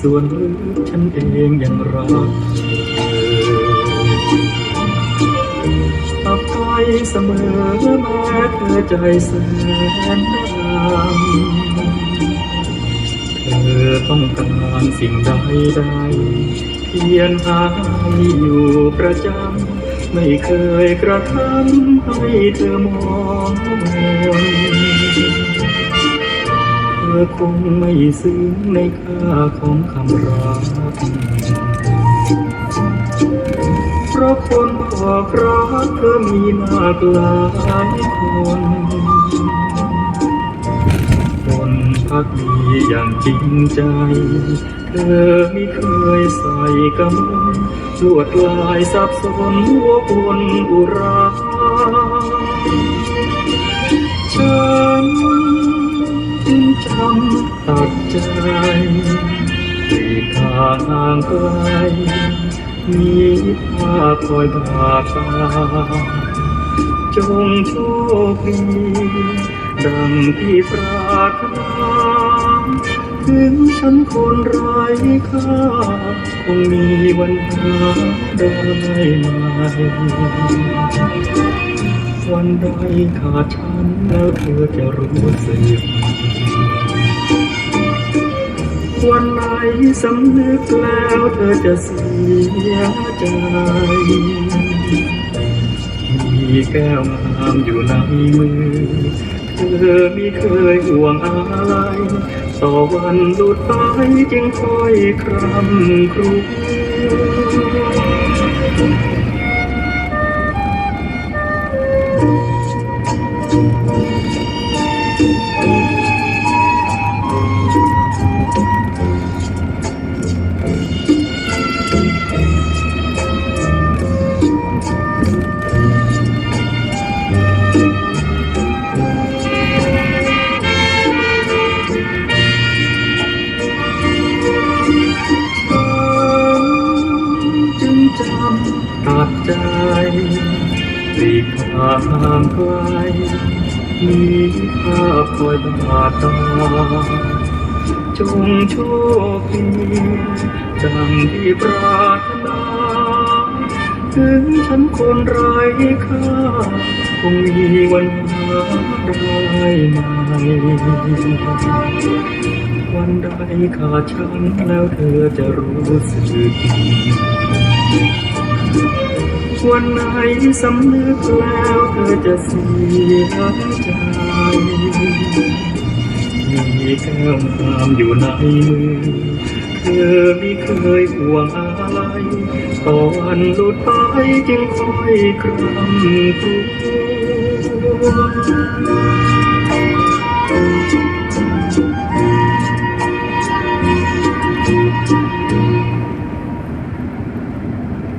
ส่วนลึกฉันเองยังรักเธอตับใจเสมอแม้เธอใจแสนดำเธอต้องการสิ่งใดใดเพียรหาให้อยู่ประจำไม่เคยกระทำให้เธอมองมน อคงไม่ซึ้งในค่าของคำรักเพราะคนบอกรักเธอมีมากหลายคน คนพักดีอย่างจริงใจ เธอไม่เคยใส่กำมลลวดลายสับสนหัววนอุรา ตัดใจปีกางห่างไกลมีภาพคอยบาตาจงโชคดี ดังที่ปรารถนาถึงฉันคนไร้ค่า คงมีวันหาได้ไหมวันใดขาดฉันแล้วเธอจะรู้สึก วันไหนสำนึกแล้วเธอจะเสียใจมีแก้วงามอยู่ในมือ เธอไม่เคยห่วงอะไร ต่อวันลุดไปจึงคอยครำครวญ ปลีกทางไกลมีภาพคอยบาดตาจงโชคดีดังที่ปรารถนาถึงฉันคนไร้ค่าคงมีวันหาได้ไหมวันใดขาดฉันแล้วเธอจะรู้สึก วันไหนสำนึกแล้วเธอจะเสียใจมีแก้วตามอยู่ในมือ เธอไม่เคยห่วงอะไรตอนหลุดไปจึงคอยครำครวญ